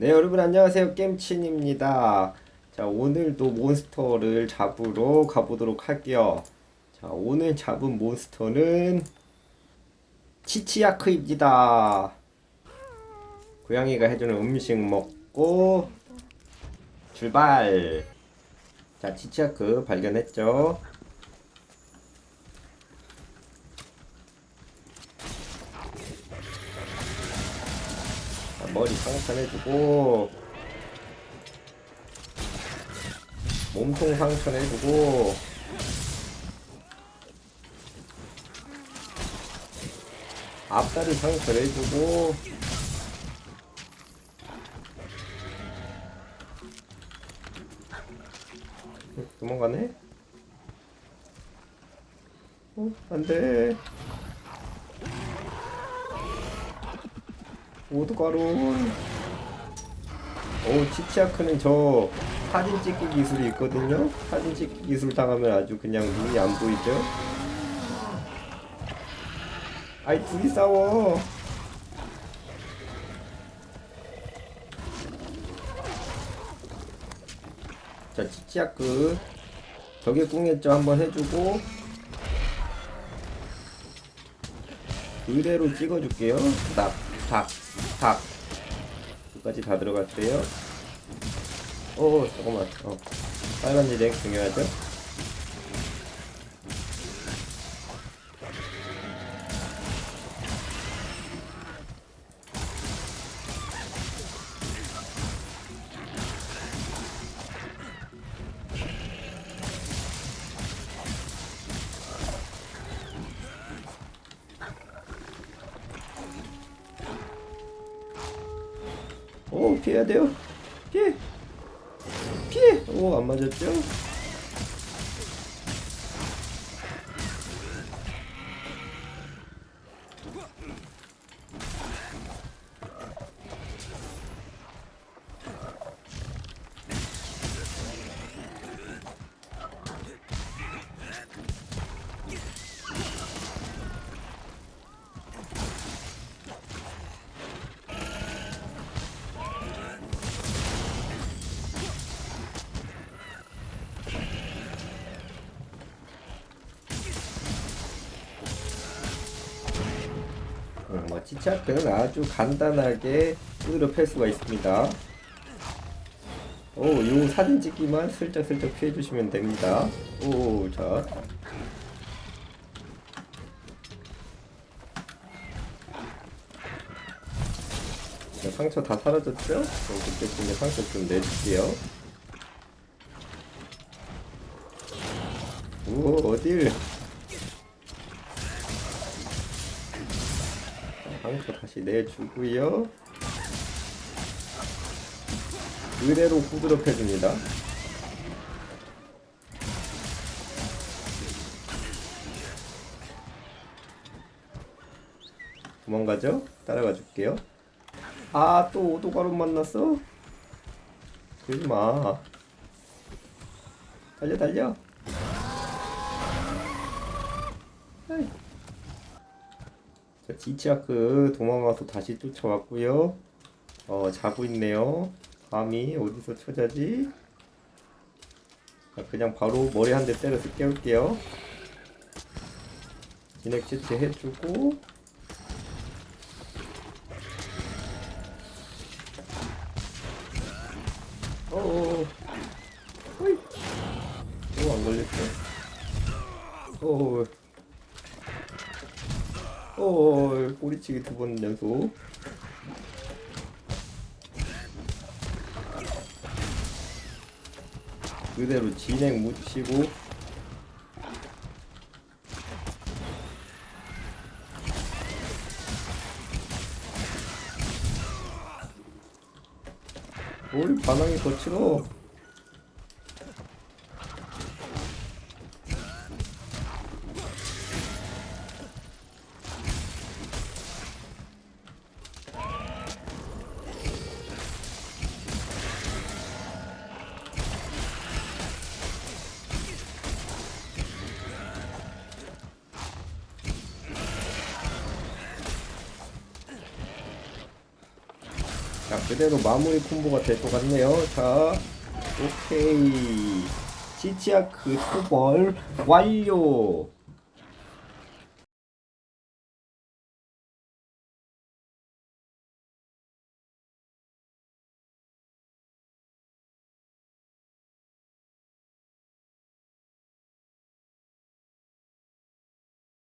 네 여러분 안녕하세요. 겜친입니다. 자 오늘도 몬스터를 잡으러 가보도록 할게요. 자 오늘 잡은 몬스터는 치치야크입니다. 고양이가 해주는 음식 먹고 출발! 자 치치야크 발견했죠 자, 머리 상처내주고 몸통 상처내주고 앞다리 상처내주고 도망가네? 어, 안 돼. 오드가론. 오, 치치아크는 저 사진 찍기 기술이 있거든요? 사진 찍기 기술 당하면 아주 그냥 눈이 안 보이죠? 아이, 둘이 싸워. 자, 치치아크. 저게 꿍했죠? 한번 해주고. 그대로 찍어줄게요. 딱, 탁, 탁. 끝까지 다 들어갔대요. 오, 잠깐만. 어. 빨간 지랭 중요하죠? 오, 피해야 돼요. 피해. 피해. 오, 안 맞았죠? 어, 뭐 치차크는 아주 간단하게 두드려 팰 수가 있습니다. 오, 요 사진 찍기만 슬쩍슬쩍 피해 주시면 됩니다. 오, 자. 자, 상처 다 사라졌죠? 그럼 그때쯤에 상처 좀 내줄게요. 오, 어딜? 상처 다시 내주고요. 그대로 후드럽 해줍니다. 도망가죠? 따라가 줄게요. 아, 또 오도가로 만났어? 그러지 마. 달려, 달려. 아이. 자, 지치아크 도망가서 다시 쫓아왔고요. 어, 자고 있네요. 감이 어디서 찾아지? 자, 그냥 바로 머리 한 대 때려서 깨울게요. 진액 채취 해주고 어어 어이 오안 걸렸어 어어 어, 꼬리치기 두 번 연속. 그대로 진행 묻히고. 뭘 반항이 거칠어. 자, 그대로 마무리 콤보가 될 것 같네요. 자, 오케이. 치치아크 초벌 완료.